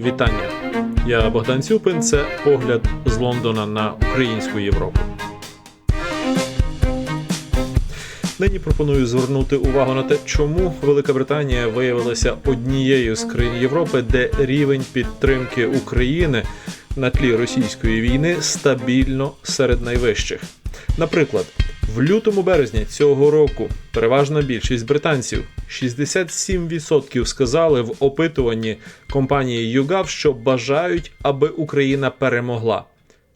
Вітання! Я Богдан Цюпин. Це погляд з Лондона на українську Європу. Нині пропоную звернути увагу на те, чому Велика Британія виявилася однією з країн Європи, де рівень підтримки України на тлі російської війни стабільно серед найвищих. Наприклад, в лютому березні цього року переважна більшість британців 67% сказали в опитуванні компанії YouGov, що бажають, аби Україна перемогла.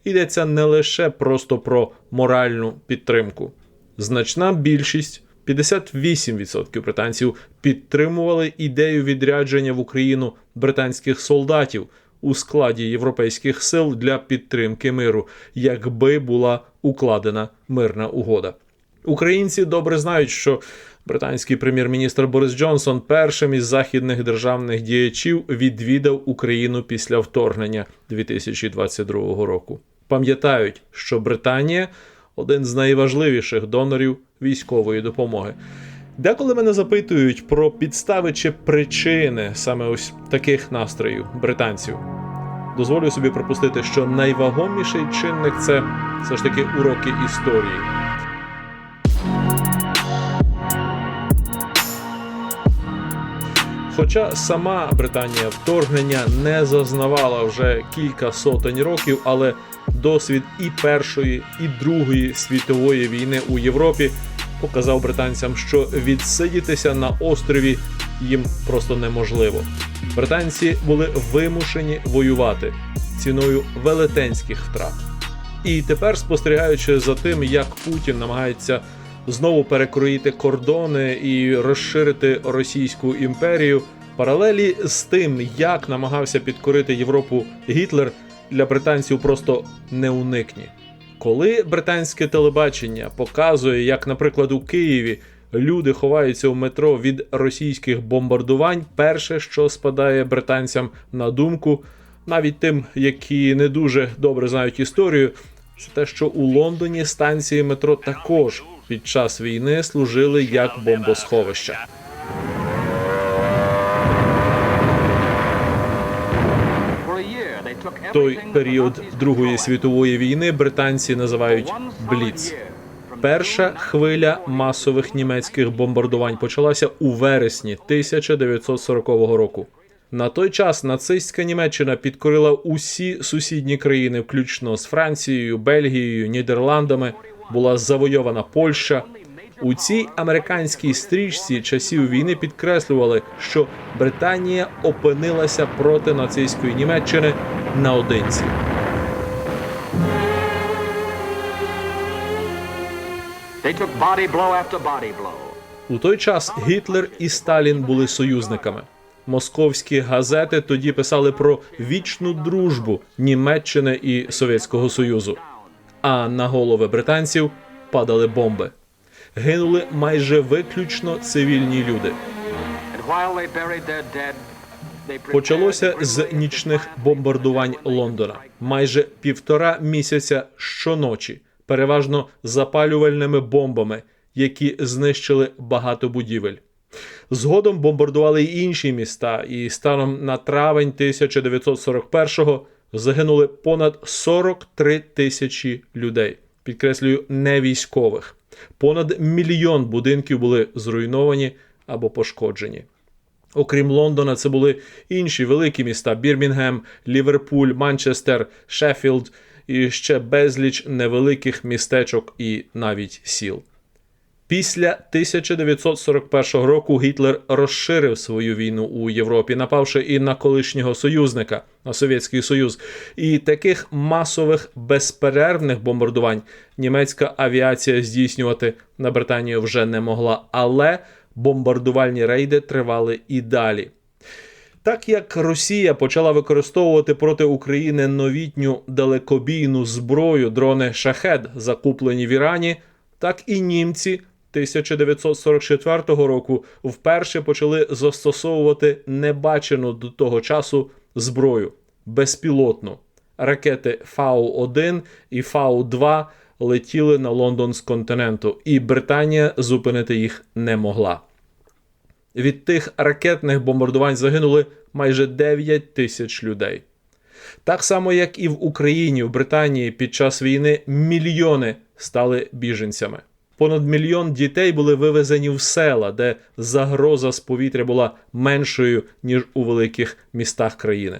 Йдеться не лише просто про моральну підтримку. Значна більшість 58% британців підтримували ідею відрядження в Україну британських солдатів у складі європейських сил для підтримки миру, якби була укладена мирна угода. Українці добре знають, що британський прем'єр-міністр Борис Джонсон першим із західних державних діячів відвідав Україну після вторгнення 2022 року. Пам'ятають, що Британія один з найважливіших донорів військової допомоги. Деколи мене запитують про підстави чи причини саме ось таких настроїв британців. Дозволю собі припустити, що найвагоміший чинник це все ж таки уроки історії. Хоча сама Британія вторгнення не зазнавала вже кілька сотень років, але досвід і Першої, і Другої світової війни у Європі показав британцям, що відсидітися на острові їм просто неможливо. Британці були вимушені воювати ціною велетенських втрат. І тепер, спостерігаючи за тим, як Путін намагається знову перекроїти кордони і розширити Російську імперію, паралелі з тим, як намагався підкорити Європу Гітлер, для британців просто неуникні. Коли британське телебачення показує, як, наприклад, у Києві люди ховаються в метро від російських бомбардувань, перше, що спадає британцям на думку, навіть тим, які не дуже добре знають історію, це те, що у Лондоні станції метро також під час війни служили як бомбосховища. Той період Другої світової війни британці називають Бліц. Перша хвиля масових німецьких бомбардувань почалася у вересні 1940 року. На той час нацистська Німеччина підкорила усі сусідні країни, включно з Францією, Бельгією, Нідерландами. Була завойована Польща. У цій американській стрічці часів війни підкреслювали, що Британія опинилася проти нацистської Німеччини наодинці. У той час Гітлер і Сталін були союзниками. Московські газети тоді писали про вічну дружбу Німеччини і Совєтського Союзу. А на голови британців падали бомби. Гинули майже виключно цивільні люди. Почалося з нічних бомбардувань Лондона майже півтора місяця щоночі, переважно запалювальними бомбами, які знищили багато будівель. Згодом бомбардували й інші міста, і станом на травень 1941-го загинули понад 43 тисячі людей. Підкреслюю, не військових. Понад мільйон будинків були зруйновані або пошкоджені. Окрім Лондона, це були інші великі міста: Бірмінгем, Ліверпуль, Манчестер, Шеффілд і ще безліч невеликих містечок і навіть сіл. Після 1941 року Гітлер розширив свою війну у Європі, напавши і на колишнього союзника на Совєтський Союз. І таких масових безперервних бомбардувань німецька авіація здійснювати на Британію вже не могла, але бомбардувальні рейди тривали і далі. Так як Росія почала використовувати проти України новітню далекобійну зброю дрони шахед, закуплені в Ірані, так і німці 1944 року вперше почали застосовувати небачену до того часу зброю безпілотну. Ракети Фау-1 і Фау-2 летіли на Лондон з континенту, і Британія зупинити їх не могла. Від тих ракетних бомбардувань загинули майже 9 тисяч людей. Так само, як і в Україні, в Британії під час війни мільйони стали біженцями. Понад мільйон дітей були вивезені в села, де загроза з повітря була меншою ніж у великих містах країни.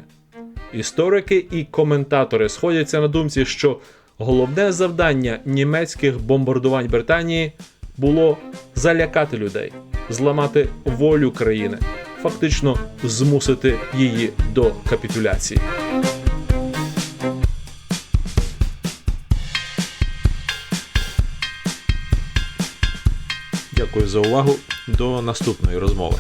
Історики і коментатори сходяться на думці, що головне завдання німецьких бомбардувань Британії було залякати людей, зламати волю країни, фактично змусити її до капітуляції. Дякую за увагу. До наступної розмови.